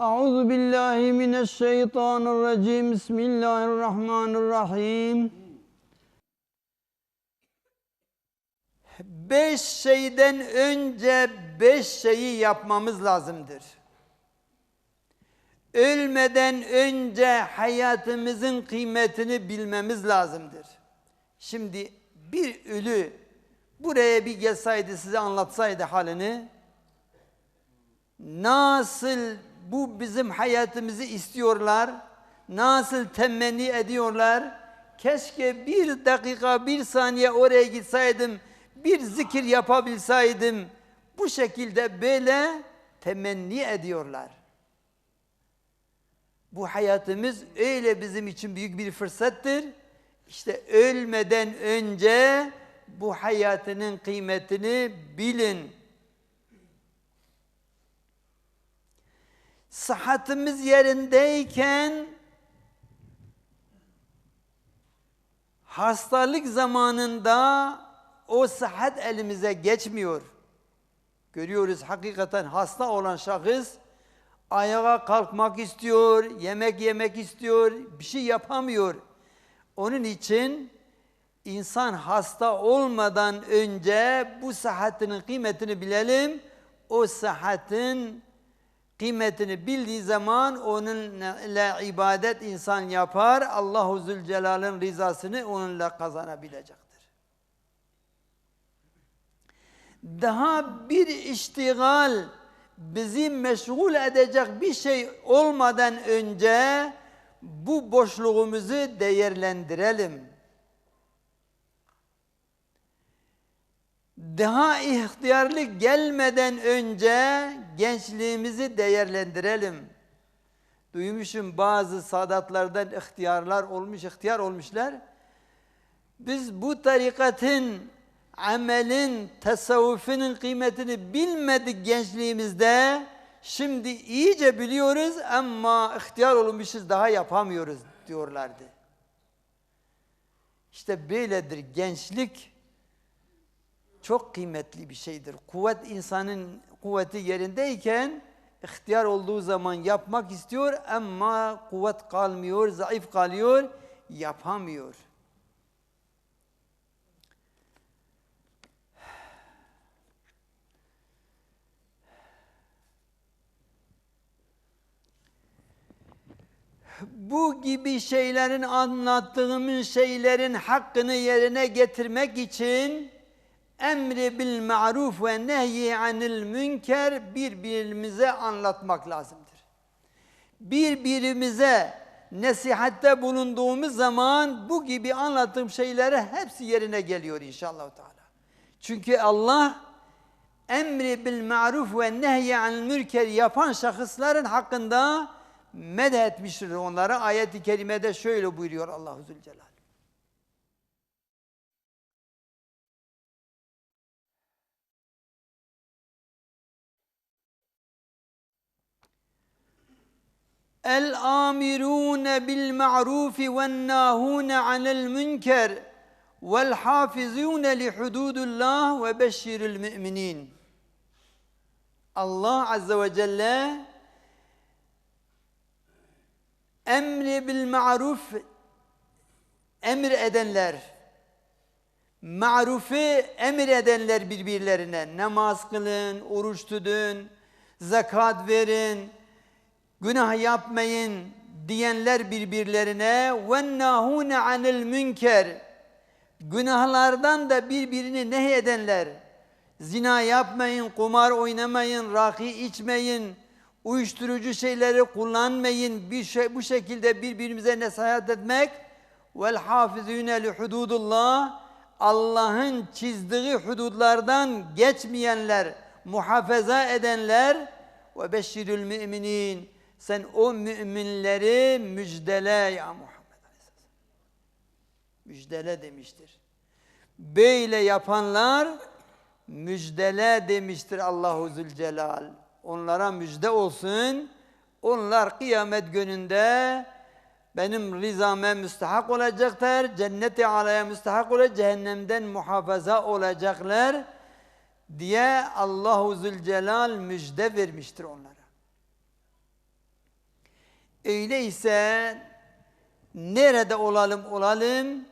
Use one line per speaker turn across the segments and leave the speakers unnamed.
أعوذ بالله من الشيطان الرجيم بسم الله الرحمن الرحيم
Beş şeyden önce beş şeyi yapmamız lazımdır. Ölmeden önce hayatımızın kıymetini bilmemiz lazımdır. Şimdi bir ölü buraya bir gelseydi size anlatsaydı halini nasıl bu bizim hayatımızı istiyorlar, nasıl temenni ediyorlar. Keşke bir dakika, bir saniye oraya gitseydim, bir zikir yapabilseydim. Bu şekilde böyle temenni ediyorlar. Bu hayatımız öyle bizim için büyük bir fırsattır. İşte ölmeden önce bu hayatının kıymetini bilin. Sıhhatimiz yerindeyken hastalık zamanında o sıhhat elimize geçmiyor. Görüyoruz hakikaten hasta olan şahıs ayağa kalkmak istiyor, yemek yemek istiyor, bir şey yapamıyor. Onun için insan hasta olmadan önce bu sıhhatinin kıymetini bilelim. O sıhhatin kıymetini bildiği zaman onunla ibadet insan yapar. Allahu Zülcelal'ın rızasını onunla kazanabilecektir. Daha bir iştigal bizi meşgul edecek bir şey olmadan önce bu boşluğumuzu değerlendirelim. Daha ihtiyarlık gelmeden önce gençliğimizi değerlendirelim. Duymuşum bazı sadatlardan ihtiyarlar olmuş, ihtiyar olmuşlar. Biz bu tarikatın, amelin, tasavvufunun kıymetini bilmedik gençliğimizde. Şimdi iyice biliyoruz ama ihtiyar olmuşuz daha yapamıyoruz diyorlardı. İşte böyledir gençlik çok kıymetli bir şeydir. Kuvvet insanın kuvveti yerindeyken ihtiyar olduğu zaman yapmak istiyor ama kuvvet kalmıyor, zayıf kalıyor, yapamıyor. Bu gibi şeylerin anlattığımız şeylerin hakkını yerine getirmek için emri bil ma'ruf ve nehyi anil münker birbirimize anlatmak lazımdır. Birbirimize nasihatte bulunduğumuz zaman bu gibi anlattığım şeyleri hepsi yerine geliyor inşallah Teala. Çünkü Allah emri bil ma'ruf ve nehyi anil münker yapan şahısların hakkında medh etmiştir onlara. Ayet-i kerimede şöyle buyuruyor Allahu Zülcelal. El amirun bil ma'ruf ve'n nahun anil münker vel hafizun li hududillah ve beşiril müminin. Allah azze ve celle emri bil ma'ruf emir edenler marufu emir edenler birbirlerine namaz kılın, oruç tutun, zekat verin, günah yapmayın diyenler birbirlerine nahune anil münker günahlardan da birbirini nehyedenler zina yapmayın, kumar oynamayın, rakı içmeyin, uyuşturucu şeyleri kullanmayın. Bir şey, bu şekilde birbirimize nasihat etmek li hududullah Allah'ın çizdiği hududlardan geçmeyenler, muhafaza edenler ve beşirül müminin sen o müminleri müjdele ya Muhammed Aleyhisselam. Müjdele demiştir. Böyle yapanlar müjdele demiştir Allahu Zülcelal. Onlara müjde olsun. Onlar kıyamet gününde benim rızame müstahak olacaklar. Cenneti alaya müstahak olacak. Cehennemden muhafaza olacaklar diye Allahu Zülcelal müjde vermiştir onlara. Öyleyse nerede olalım olalım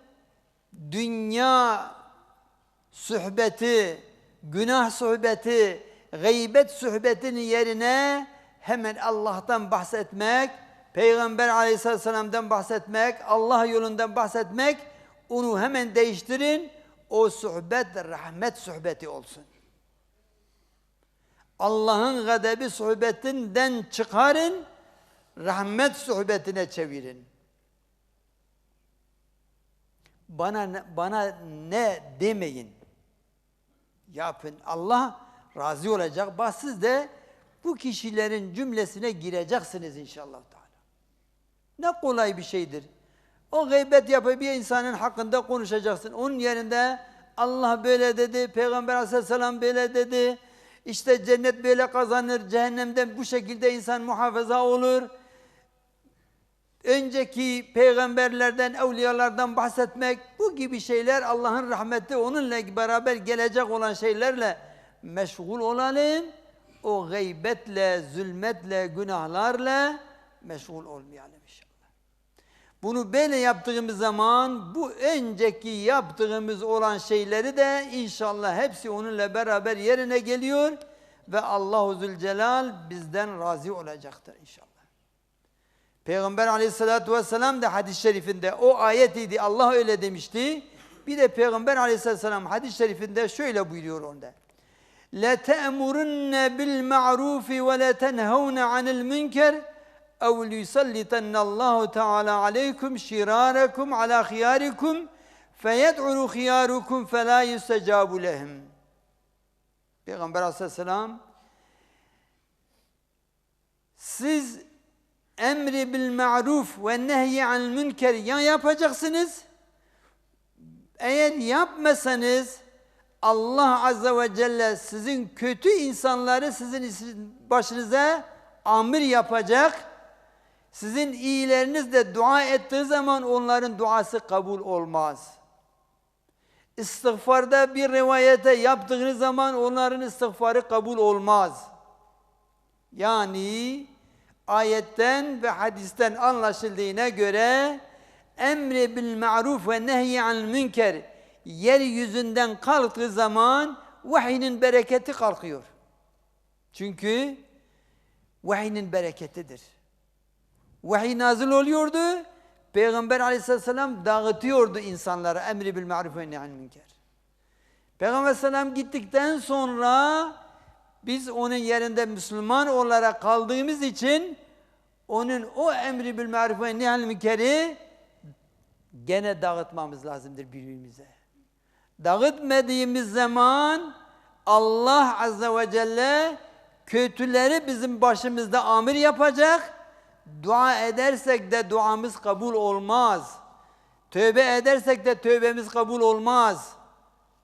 dünya sohbeti, günah sohbeti, gıybet sohbetinin yerine hemen Allah'tan bahsetmek, Peygamber aleyhisselam'dan bahsetmek, Allah yolundan bahsetmek, onu hemen değiştirin. O sohbet rahmet sohbeti olsun. Allah'ın gadebi sohbetinden çıkarın, rahmet sohbetine çevirin. Bana bana ne demeyin. Yapın. Allah razı olacak. Bak siz de bu kişilerin cümlesine gireceksiniz inşallah Teala. Ne kolay bir şeydir. O gıybet yapıp bir insanın hakkında konuşacaksın. Onun yerinde Allah böyle dedi, Peygamber aleyhisselam böyle dedi. İşte cennet böyle kazanır, cehennemden bu şekilde insan muhafaza olur. Önceki peygamberlerden, evliyalardan bahsetmek, bu gibi şeyler Allah'ın rahmeti onunla beraber gelecek olan şeylerle meşgul olalım. O gıybetle, zulmetle, günahlarla meşgul olmayalım inşallah. Bunu böyle yaptığımız zaman bu önceki yaptığımız olan şeyleri de inşallah hepsi onunla beraber yerine geliyor ve Allahu Zülcelal bizden razı olacaktır inşallah. Peygamber aleyhissalatü vesselam da hadis-i şerifinde o ayet idi Allah öyle demişti. Bir de Peygamber aleyhisselam hadis-i şerifinde şöyle buyuruyor onda. لَتَأْمُرُنَّ بِالْمَعْرُوفِ وَلَتَنْهَوْنَ عَنِ الْمُنْكَرِ اَوْ لِيُسَلِّطَنَّ اللّٰهُ تَعَالَى عَلَيْكُمْ شِرَارَكُمْ عَلَى خِيَارِكُمْ فَيَدْعُرُ خِيَارُكُمْ فَلَا يُسْتَجَابُ لَهُمْ Peygamber aleyhisselam siz emri bil ma'ruf ve nehyi anil münker ya yapacaksınız eğer yapmasanız Allah azze ve celle sizin kötü insanları sizin başınıza amir yapacak. Sizin iyileriniz de dua ettiği zaman onların duası kabul olmaz. İstiğfarda bir rivayete yaptığınız zaman onların istiğfarı kabul olmaz. Yani ayetten ve hadisten anlaşıldığına göre emri bil ma'ruf ve nehyi anil münker yeryüzünden kalktığı zaman vahinin bereketi kalkıyor. Çünkü vahinin bereketidir. Vahiy nazil oluyordu. Peygamber aleyhisselam dağıtıyordu insanlara emri bil ma'ruf ve nehyi anil münker. Peygamber aleyhisselam gittikten sonra biz onun yerinde Müslüman olarak kaldığımız için onun o emri bil maruf ve nihal münkeri gene dağıtmamız lazımdır birbirimize. Dağıtmadığımız zaman Allah azze ve celle kötüleri bizim başımızda amir yapacak. Dua edersek de duamız kabul olmaz. Tövbe edersek de tövbemiz kabul olmaz.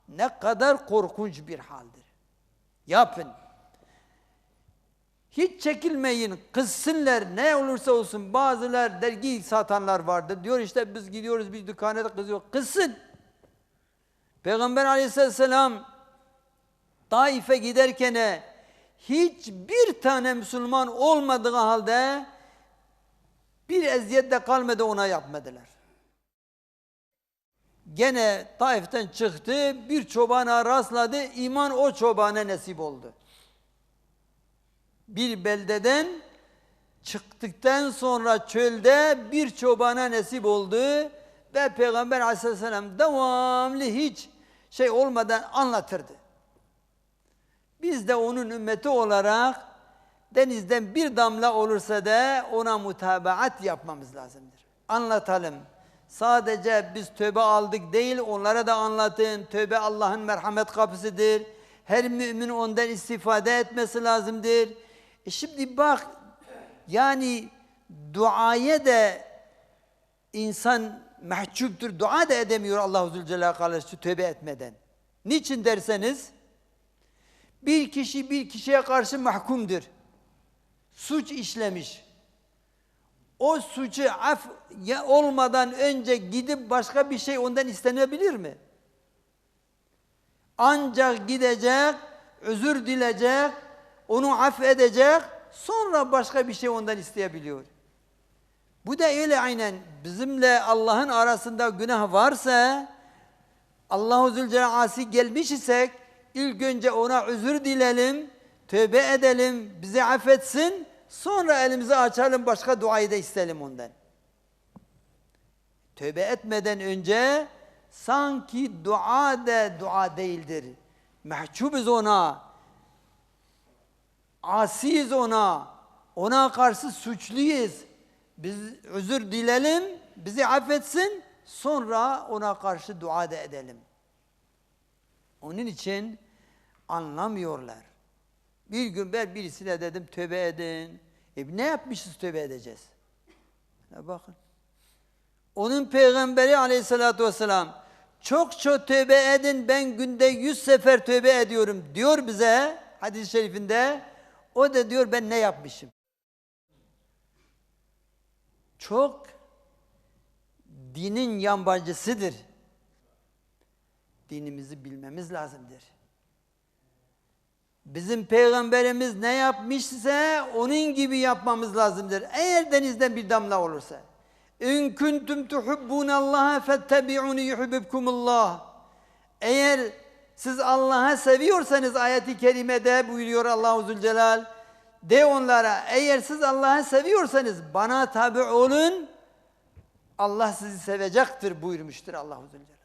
Ne kadar korkunç bir haldir. Yapın. Hiç çekilmeyin, kızsınlar ne olursa olsun. Bazılar dergi satanlar vardır. Diyor işte biz gidiyoruz bir dükkana kızıyor. Kızsın. Peygamber aleyhisselam Taif'e giderken hiçbir tane Müslüman olmadığı halde bir eziyet de kalmadı ona yapmadılar. Gene Taif'ten çıktı, bir çobana rastladı, iman o çobana nasip oldu bir beldeden çıktıktan sonra çölde bir çobana nasip oldu ve Peygamber aleyhisselam devamlı hiç şey olmadan anlatırdı. Biz de onun ümmeti olarak denizden bir damla olursa da ona mutabaat yapmamız lazımdır. Anlatalım. Sadece biz tövbe aldık değil onlara da anlatın. Tövbe Allah'ın merhamet kapısıdır. Her mümin ondan istifade etmesi lazımdır. E şimdi bak yani duaya da insan mahcuptur. Dua da edemiyor Allah-u Zülcelal tövbe etmeden. Niçin derseniz bir kişi bir kişiye karşı mahkumdur. Suç işlemiş. O suçu af olmadan önce gidip başka bir şey ondan istenebilir mi? Ancak gidecek, özür dileyecek, onu affedecek, sonra başka bir şey ondan isteyebiliyor. Bu da öyle aynen bizimle Allah'ın arasında günah varsa Allahu Zülcelal asi gelmiş isek ilk önce ona özür dilelim, tövbe edelim, bizi affetsin. Sonra elimizi açalım başka duayı da isteyelim ondan. Tövbe etmeden önce sanki dua da dua değildir. Mahcubuz ona. Asiyiz ona. Ona karşı suçluyuz. Biz özür dilelim, bizi affetsin, sonra ona karşı dua da edelim. Onun için anlamıyorlar. Bir gün ben birisine dedim tövbe edin. E ne yapmışız tövbe edeceğiz? Ya bakın. Onun peygamberi aleyhissalatü vesselam çok çok tövbe edin ben günde yüz sefer tövbe ediyorum diyor bize hadis-i şerifinde. O da diyor ben ne yapmışım? Çok dinin yabancısıdır. Dinimizi bilmemiz lazımdır. Bizim peygamberimiz ne yapmışsa onun gibi yapmamız lazımdır. Eğer denizden bir damla olursa. İn kuntum tuhibbunallaha fettebi'uni yuhibbukumullah. Eğer siz Allah'ı seviyorsanız ayeti kerimede buyuruyor Allahu Zülcelal. De onlara eğer siz Allah'ı seviyorsanız bana tabi olun. Allah sizi sevecektir buyurmuştur Allahu Zülcelal.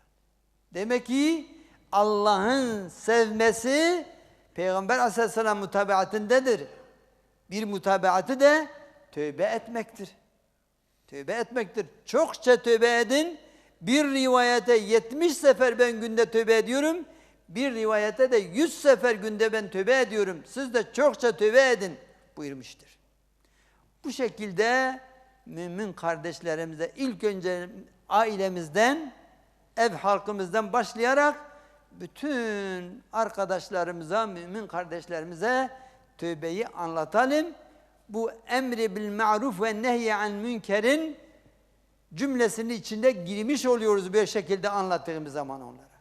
Demek ki Allah'ın sevmesi Peygamber Aleyhisselam mutabaatındadır. Bir mutabaatı da tövbe etmektir. Tövbe etmektir. Çokça tövbe edin. Bir rivayete 70 sefer ben günde tövbe ediyorum. Bir rivayete de 100 sefer günde ben tövbe ediyorum. Siz de çokça tövbe edin buyurmuştur. Bu şekilde mümin kardeşlerimize ilk önce ailemizden, ev halkımızdan başlayarak bütün arkadaşlarımıza, mümin kardeşlerimize tövbeyi anlatalım. Bu emri bil ma'ruf ve nehyi an münkerin cümlesinin içinde girmiş oluyoruz bir şekilde anlattığımız zaman onlara.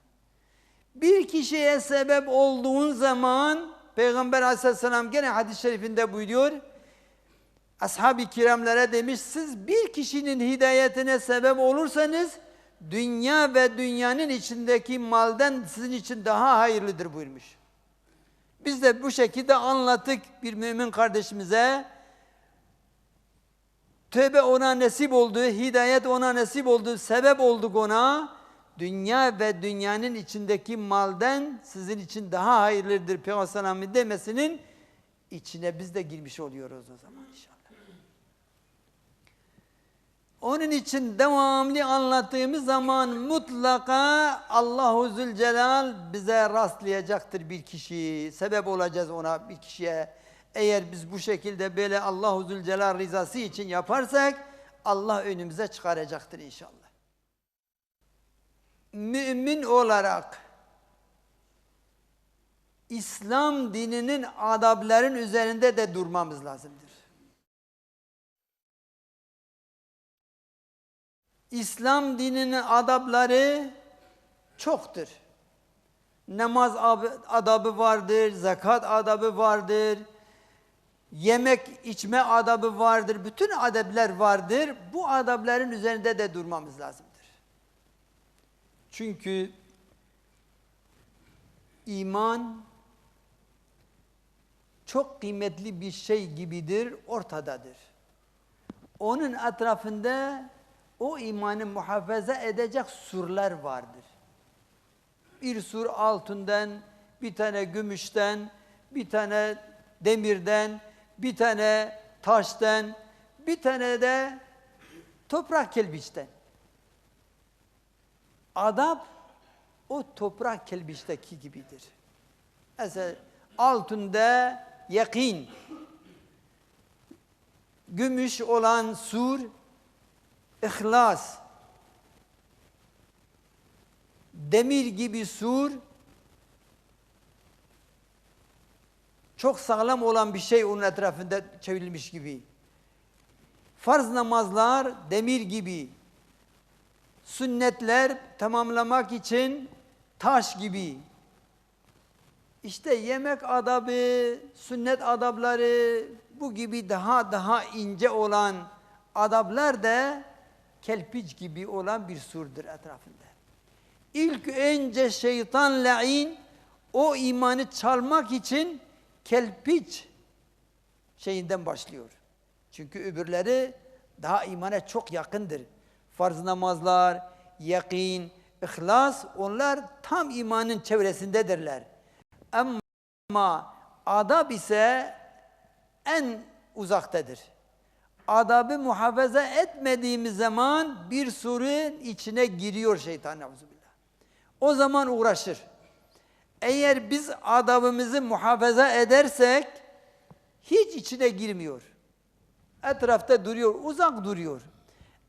Bir kişiye sebep olduğun zaman Peygamber aleyhisselam gene hadis-i şerifinde buyuruyor. Ashab-ı kiramlara demiş siz bir kişinin hidayetine sebep olursanız dünya ve dünyanın içindeki maldan sizin için daha hayırlıdır buyurmuş. Biz de bu şekilde anlattık bir mümin kardeşimize. Tövbe ona nasip oldu, hidayet ona nasip oldu, sebep olduk ona. Dünya ve dünyanın içindeki maldan sizin için daha hayırlıdır Peygamber demesinin içine biz de girmiş oluyoruz o zaman inşallah. Onun için devamlı anlattığımız zaman mutlaka Allahu Zülcelal bize rastlayacaktır bir kişi. Sebep olacağız ona bir kişiye. Eğer biz bu şekilde böyle Allahu Zülcelal rızası için yaparsak Allah önümüze çıkaracaktır inşallah. Mümin olarak İslam dininin adabların üzerinde de durmamız lazımdır. İslam dininin adabları çoktur. Namaz adabı vardır, zekat adabı vardır, yemek içme adabı vardır, bütün adablar vardır. Bu adabların üzerinde de durmamız lazımdır. Çünkü iman çok kıymetli bir şey gibidir, ortadadır. Onun etrafında o imanı muhafaza edecek surlar vardır. Bir sur altından, bir tane gümüşten, bir tane demirden, bir tane taştan, bir tane de toprak kelbiçten. Adab o toprak kelbiçteki gibidir. Mesela altında yakin, gümüş olan sur, ihlas, demir gibi sur, çok sağlam olan bir şey onun etrafında çevrilmiş gibi. Farz namazlar demir gibi. Sünnetler tamamlamak için taş gibi. İşte yemek adabı, sünnet adabları bu gibi daha daha ince olan adablar da kelpiç gibi olan bir surdur etrafında. İlk önce şeytan lain o imanı çalmak için kelpiç şeyinden başlıyor. Çünkü öbürleri daha imana çok yakındır. Farz namazlar, yakin, ihlas onlar tam imanın çevresindedirler. Ama adab ise en uzaktadır. Adabı muhafaza etmediğimiz zaman bir surun içine giriyor şeytan. O zaman uğraşır. Eğer biz adabımızı muhafaza edersek hiç içine girmiyor. Etrafta duruyor, uzak duruyor.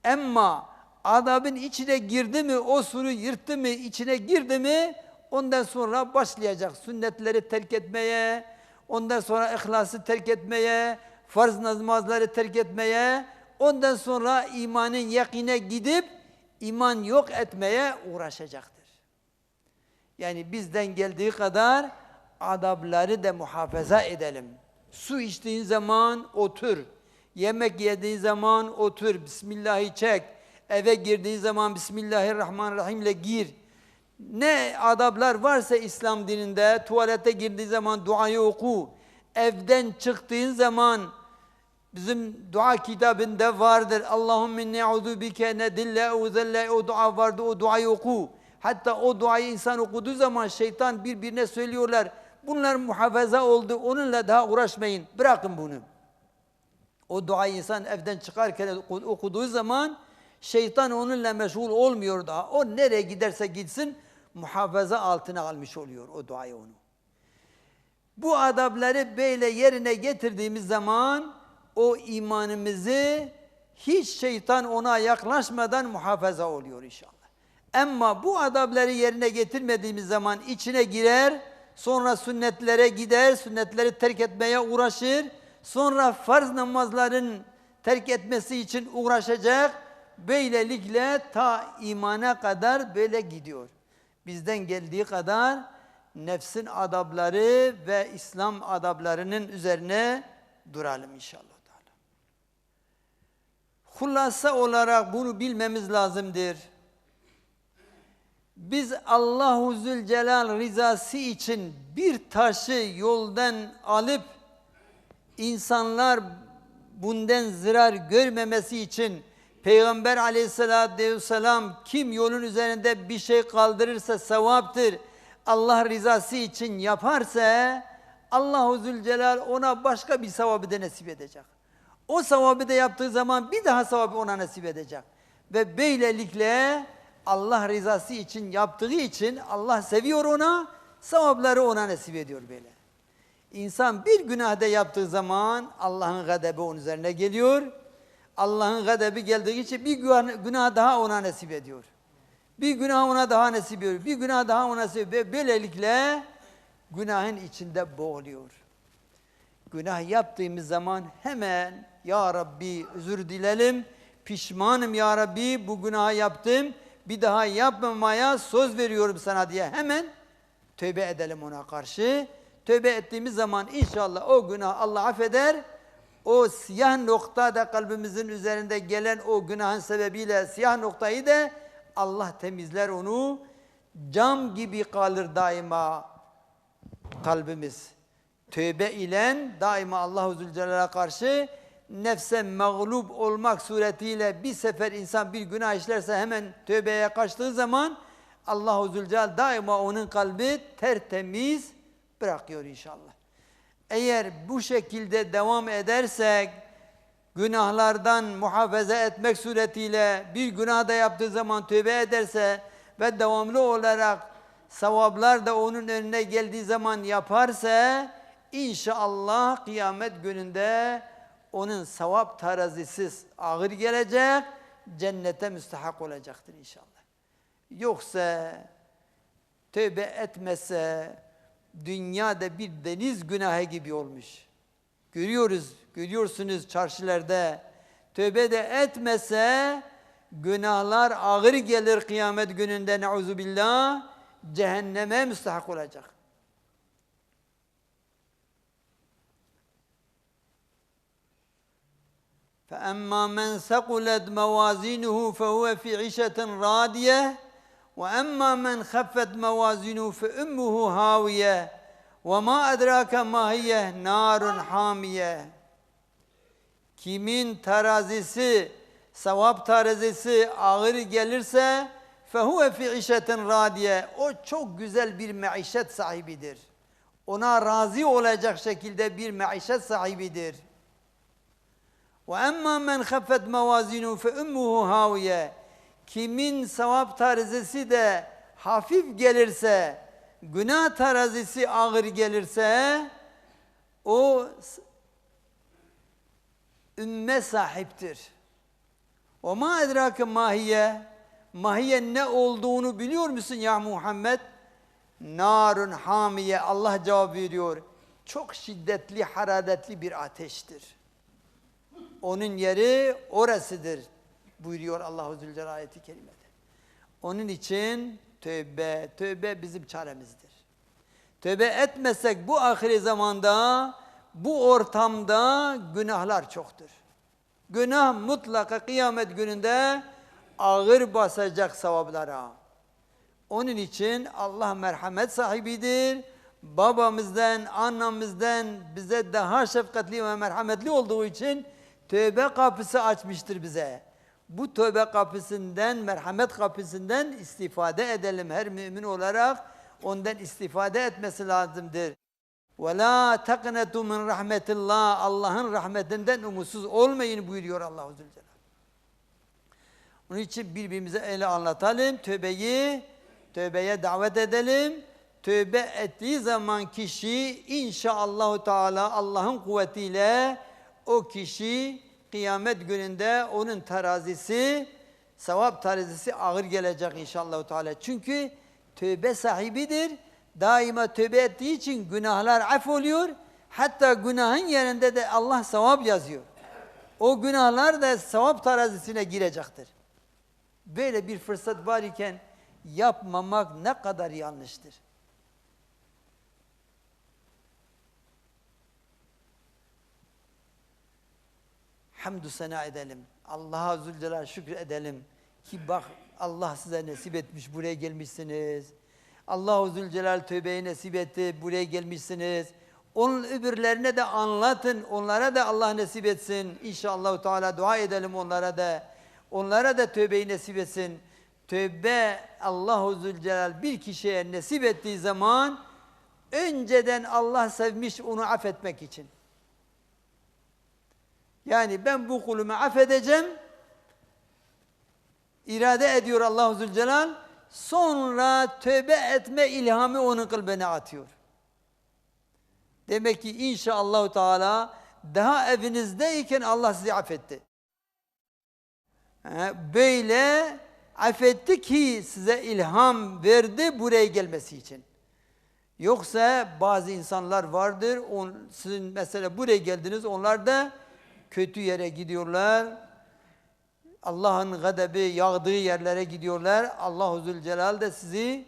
Ama adabın içine girdi mi, o suru yırttı mı, içine girdi mi ondan sonra başlayacak sünnetleri terk etmeye, ondan sonra ihlası terk etmeye, farz namazları terk etmeye, ondan sonra imanın yakine gidip iman yok etmeye uğraşacaktır. Yani bizden geldiği kadar adabları da muhafaza edelim. Su içtiğin zaman otur. Yemek yediğin zaman otur. Bismillah'ı çek. Eve girdiğin zaman Bismillahirrahmanirrahim ile gir. Ne adablar varsa İslam dininde tuvalete girdiğin zaman duayı oku. Evden çıktığın zaman bizim dua kitabında vardır. Allahümme auzu bike nedille uzelle o dua vardı o duayı oku. Hatta o duayı insan okuduğu zaman şeytan birbirine söylüyorlar. Bunlar muhafaza oldu. Onunla daha uğraşmayın. Bırakın bunu. O duayı insan evden çıkarken okuduğu zaman şeytan onunla meşgul olmuyor daha. O nereye giderse gitsin muhafaza altına almış oluyor o duayı onu. Bu adabları böyle yerine getirdiğimiz zaman o imanımızı hiç şeytan ona yaklaşmadan muhafaza oluyor inşallah. Ama bu adabları yerine getirmediğimiz zaman içine girer, sonra sünnetlere gider, sünnetleri terk etmeye uğraşır, sonra farz namazların terk etmesi için uğraşacak, böylelikle ta imana kadar böyle gidiyor. Bizden geldiği kadar nefsin adabları ve İslam adablarının üzerine duralım inşallah. Hulasa olarak bunu bilmemiz lazımdır. Biz Allahu Zülcelal rızası için bir taşı yoldan alıp insanlar bundan zarar görmemesi için Peygamber aleyhissalatü vesselam kim yolun üzerinde bir şey kaldırırsa sevaptır. Allah rızası için yaparsa Allahu Zülcelal ona başka bir sevabı da nasip edecek. O sevabı da yaptığı zaman bir daha sevabı ona nasip edecek. Ve böylelikle Allah rızası için yaptığı için Allah seviyor ona, sevapları ona nasip ediyor böyle. İnsan bir günahda yaptığı zaman Allah'ın gadebi onun üzerine geliyor. Allah'ın gadebi geldiği için bir günah daha ona nasip ediyor. Bir günah ona daha nasip ediyor. Bir günah daha ona nasip ediyor. Böylelikle günahın içinde boğuluyor. Günah yaptığımız zaman hemen Ya Rabbi özür dilerim. Pişmanım Ya Rabbi bu günahı yaptım. Bir daha yapmamaya söz veriyorum sana diye hemen tövbe edelim ona karşı. Tövbe ettiğimiz zaman inşallah o günah Allah affeder. O siyah nokta da kalbimizin üzerinde gelen o günahın sebebiyle siyah noktayı da Allah temizler onu. Cam gibi kalır daima kalbimiz. Tövbe ile daima Allahu Zülcelal'a karşı nefse mağlup olmak suretiyle bir sefer insan bir günah işlerse hemen tövbeye kaçtığı zaman Allahu Zülcelal daima onun kalbi tertemiz bırakıyor inşallah. Eğer bu şekilde devam edersek günahlardan muhafaza etmek suretiyle bir günah da yaptığı zaman tövbe ederse ve devamlı olarak sevaplar da onun önüne geldiği zaman yaparsa inşallah kıyamet gününde onun sevap tarazisi ağır gelecek, cennete müstahak olacaktır inşallah. Yoksa tövbe etmese dünyada bir deniz günahı gibi olmuş. Görüyoruz, görüyorsunuz çarşılarda. Tövbe de etmese günahlar ağır gelir kıyamet gününde neuzubillah cehenneme müstahak olacak. فأما من ثقلت موازينه فهو في عيشة راضية وأما من خفت موازينه فأمه هاوية وما أدراك ما هي نار حامية Kimin terazisi, sevap terazisi ağır gelirse fehuve fi işetin radiye. O çok güzel bir maişet sahibidir. Ona razı olacak şekilde bir maişet sahibidir. Ve emma men haffet mevazinu fe ummuhu haviye. Kimin sevap terazisi de hafif gelirse, günah terazisi ağır gelirse o ümme sahiptir. O ma edrake mahiye. Mahiye ne olduğunu biliyor musun ya Muhammed? Narun hamiye. Allah cevap veriyor. Çok şiddetli, hararetli bir ateştir. Onun yeri orasıdır buyuruyor Allahu Zülcelal ayeti kerimede. Onun için tövbe, tövbe bizim çaremizdir. Tövbe etmesek bu ahir zamanda, bu ortamda günahlar çoktur. Günah mutlaka kıyamet gününde ağır basacak sevaplara. Onun için Allah merhamet sahibidir. Babamızdan, annemizden bize daha şefkatli ve merhametli olduğu için tövbe kapısı açmıştır bize. Bu tövbe kapısından, merhamet kapısından istifade edelim her mümin olarak. Ondan istifade etmesi lazımdır. Ve la taknetu min rahmetillah. Allah'ın rahmetinden umutsuz olmayın buyuruyor Allahu Zülcelal. Onun için birbirimize ele anlatalım. Tövbeyi, tövbeye davet edelim. Tövbe ettiği zaman kişi inşallah Teala Allah'ın kuvvetiyle o kişi kıyamet gününde onun terazisi, sevap terazisi ağır gelecek inşallah Teala. Çünkü tövbe sahibidir. Daima tövbe ettiği için günahlar af oluyor. Hatta günahın yerinde de Allah sevap yazıyor. O günahlar da sevap terazisine girecektir. Böyle bir fırsat var iken yapmamak ne kadar yanlıştır. Hamdü sena edelim. Allah'a Zülcelal şükür edelim. Ki bak Allah size nasip etmiş buraya gelmişsiniz. Allahu Zülcelal tövbeyi nasip etti buraya gelmişsiniz. Onun öbürlerine de anlatın. Onlara da Allah nasip etsin. İnşallah Teala dua edelim onlara da. Onlara da tövbeyi nasip etsin. Tövbe Allahu Zülcelal bir kişiye nasip ettiği zaman önceden Allah sevmiş onu affetmek için. Yani ben bu kulumu affedeceğim. İrade ediyor Allahu Zülcelal. Sonra tövbe etme ilhamı onun kalbine atıyor. Demek ki inşallah Teala daha evinizdeyken Allah sizi affetti. Böyle affetti ki size ilham verdi buraya gelmesi için. Yoksa bazı insanlar vardır, sizin mesela buraya geldiniz, onlar da kötü yere gidiyorlar. Allah'ın gadebi yağdığı yerlere gidiyorlar. Allahu Zülcelal de sizi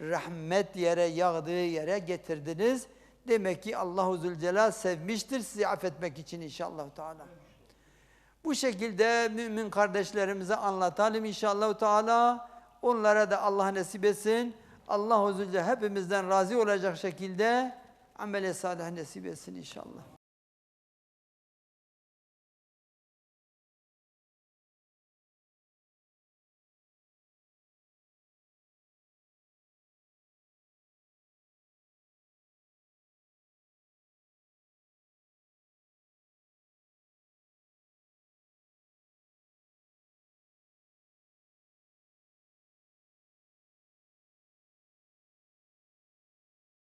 rahmet yere, yağdığı yere getirdiniz. Demek ki Allahu Zülcelal sevmiştir sizi affetmek için inşallah Teala. Bu şekilde mümin kardeşlerimize anlatalım inşallah Teala. Onlara da Allah nasip etsin. Allahu Zülcelal hepimizden razı olacak şekilde amele salih nasip etsin inşallah.